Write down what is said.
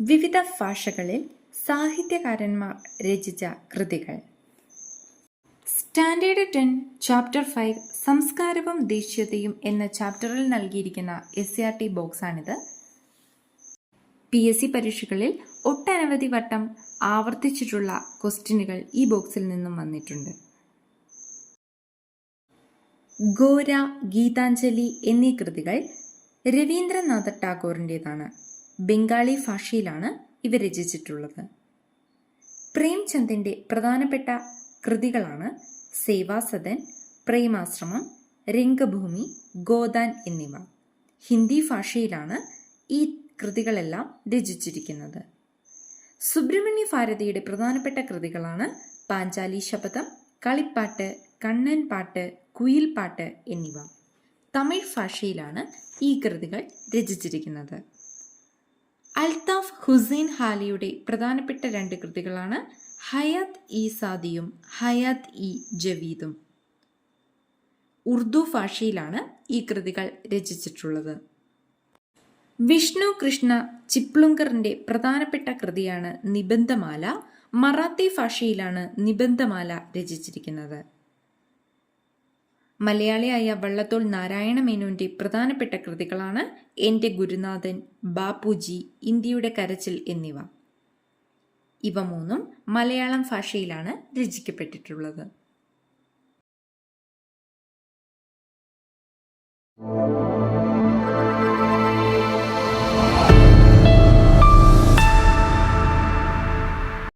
വിവിധ ഭാഷകളിൽ സാഹിത്യകാരന്മാർ രചിച്ച കൃതികൾ. സ്റ്റാൻഡേർഡ് ടെൻ ചാപ്റ്റർ ഫൈവ് സംസ്കാരവും ദേശീയതയും എന്ന ചാപ്റ്ററിൽ നൽകിയിരിക്കുന്ന എസ് സി ആർ ടി ബോക്സാണിത്. പി എസ് സി പരീക്ഷകളിൽ ഒട്ടനവധി വട്ടം ആവർത്തിച്ചിട്ടുള്ള ക്വസ്റ്റ്യനുകൾ ഈ ബോക്സിൽ നിന്നും വന്നിട്ടുണ്ട്. ഗോര ഗീതാഞ്ജലി എന്നീ കൃതികൾ രവീന്ദ്രനാഥ ടാഗോറിന്റെതാണ് ബംഗാളി ഭാഷയിലാണ് ഇവ രചിച്ചിട്ടുള്ളത്. പ്രേംചന്ദിന്റെ പ്രധാനപ്പെട്ട കൃതികളാണ് സേവാസദൻ പ്രേമാശ്രമം രംഗഭൂമി ഗോദാൻ എന്നിവ. ഹിന്ദി ഭാഷയിലാണ് ഈ കൃതികളെല്ലാം രചിച്ചിരിക്കുന്നത്. സുബ്രഹ്മണ്യ ഭാരതിയുടെ പ്രധാനപ്പെട്ട കൃതികളാണ് പാഞ്ചാലി ശപഥം കളിപ്പാട്ട് കണ്ണൻ പാട്ട് കുയിൽപ്പാട്ട് എന്നിവ. തമിഴ് ഭാഷയിലാണ് ഈ കൃതികൾ രചിച്ചിരിക്കുന്നത്. ഹുസൈൻ ഹാലിയുടെ പ്രധാനപ്പെട്ട രണ്ട് കൃതികളാണ് ഹയാത് ഇ സാദിയും ഹയാത് ഇ ജവീദും. ഉർദു ഭാഷയിലാണ് ഈ കൃതികൾ രചിച്ചിട്ടുള്ളത്. വിഷ്ണു കൃഷ്ണ ചിപ്ലുങ്കറിന്റെ പ്രധാനപ്പെട്ട കൃതിയാണ് നിബന്ധമാല. മറാത്തി ഭാഷയിലാണ് നിബന്ധമാല രചിച്ചിരിക്കുന്നത്. മലയാളിയായ വള്ളത്തോൾ നാരായണ മേനോന്റെ പ്രധാനപ്പെട്ട കൃതികളാണ് എന്റെ ഗുരുനാഥൻ ബാപ്പുജി ഇന്ത്യയുടെ കരച്ചിൽ എന്നിവ. ഇവ മൂന്നും മലയാളം ഭാഷയിലാണ് രചിക്കപ്പെട്ടിട്ടുള്ളത്.